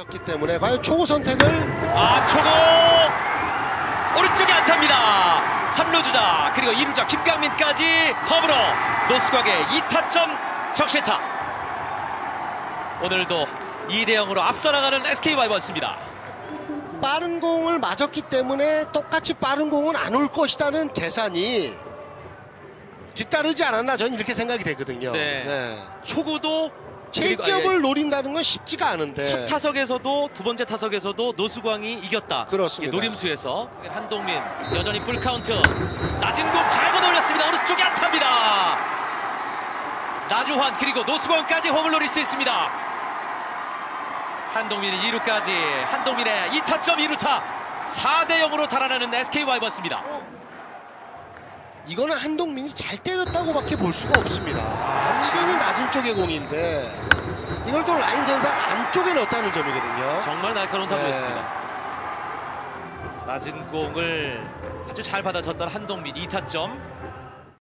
맞았기 때문에 과연 초구 선택을 아 초고 오른쪽에 안타입니다. 3루 주자 그리고 2루자 김강민까지 홈으로 노스곽의 2타점 적시타. 오늘도 2대0으로 앞서 나가는 SK 와이번스입니다. 빠른 공을 맞았기 때문에 똑같이 빠른 공은 안 올 것이라는 계산이 뒤따르지 않았나 저는 이렇게 생각이 되거든요. 네. 초구도 체인지업을 노린다는 건 쉽지가 않은데 첫 타석에서도 두 번째 타석에서도 노수광이 이겼다. 그렇습니다. 예, 노림수에서 한동민 여전히 풀 카운트 낮은 공잘 걷어올렸습니다. 오른쪽에 안타입니다. 나주환 그리고 노수광까지 홈을 노릴 수 있습니다. 한동민이 2루까지 한동민의 2타점 2루타 4대 0으로 달아나는 SK 와이번스입니다. 이거는 한동민이 잘 때렸다고밖에 볼 수가 없습니다. 완전히 낮은 쪽의 공인데 이걸 또 라인 선상 안쪽에 넣었다는 점이거든요. 정말 날카로운 네. 타구였습니다. 낮은 공을 아주 잘 받아쳤던 한동민 2타점